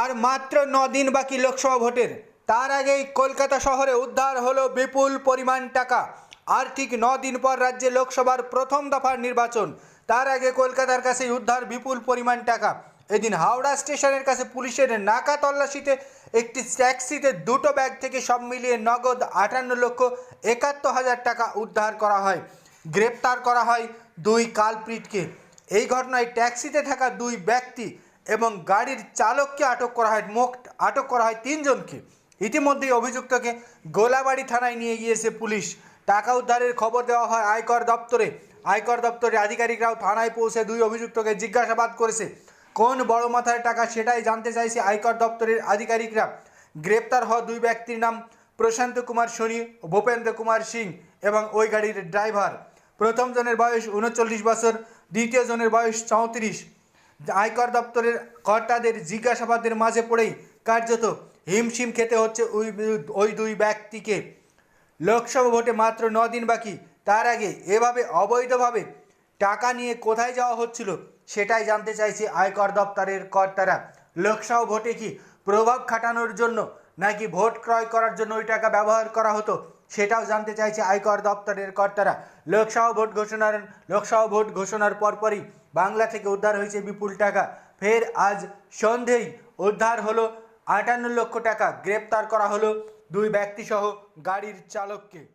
আর মাত্র দিন বাকি লোকসভা ভোটের। তার আগেই কলকাতা শহরে উদ্ধার হলো বিপুল পরিমাণ টাকা। আর ঠিক দিন পর রাজ্যে লোকসভার প্রথম দফার নির্বাচন। তার আগে কলকাতার কাছে উদ্ধার বিপুল পরিমাণ টাকা। এদিন হাওড়া স্টেশনের কাছে পুলিশের নাকা তল্লাশিতে একটি ট্যাক্সিতে দুটো ব্যাগ থেকে সব মিলিয়ে নগদ আটান্ন লক্ষ একাত্তর হাজার টাকা উদ্ধার করা হয়। গ্রেপ্তার করা হয় দুই কালপ্রিটকে। এই ঘটনায় ট্যাক্সিতে থাকা দুই ব্যক্তি এবং গাড়ির চালককে আটক করা হয়, মোট আটক করা হয় তিনজনকে। ইতিমধ্যেই অভিযুক্তকে গোলাবাড়ি থানায় নিয়ে গিয়েছে পুলিশ। টাকা উদ্ধারের খবর দেওয়া হয় আয়কর দপ্তরে। আয়কর দপ্তরের আধিকারিকরাও থানায় পৌঁছে দুই অভিযুক্তকে জিজ্ঞাসাবাদ করেছে। কোন বড় মাথার টাকা সেটাই জানতে চাইছে আয়কর দপ্তরের আধিকারিকরা। গ্রেপ্তার হওয়া দুই ব্যক্তির নাম প্রশান্ত কুমার সোনি, ভূপেন্দ্র কুমার সিং এবং ওই গাড়ির ড্রাইভার। প্রথম জনের বয়স উনচল্লিশ বছর, দ্বিতীয় জনের বয়স চৌত্রিশ। আয়কর দপ্তরের কর্তাদের জিজ্ঞাসাবাদের মাঝে পড়েই কার্যত হিমশিম খেতে হচ্ছে ওই ওই দুই ব্যক্তিকে। লোকসভা ভোটে মাত্র দিন বাকি। তার আগে এভাবে অবৈধভাবে টাকা নিয়ে কোথায় যাওয়া হচ্ছিল সেটাই জানতে চাইছে আয়কর দপ্তরের কর্তারা। লোকসভা ভোটে কি প্রভাব খাটানোর জন্য নাকি ভোট ক্রয় করার জন্য ওই টাকা ব্যবহার করা হতো? সেটাও জানতে চাইছে আয়কর দপ্তরের কর্তারা। লোকসভা ভোট ঘোষণার, লোকসভা ভোট ঘোষণার পরপরই বাংলা থেকে উদ্ধার হয়েছে বিপুল টাকা। ফের আজ সন্ধেই উদ্ধার হলো আটান্ন লক্ষ টাকা। গ্রেপ্তার করা হলো দুই ব্যক্তিসহ গাড়ির চালককে।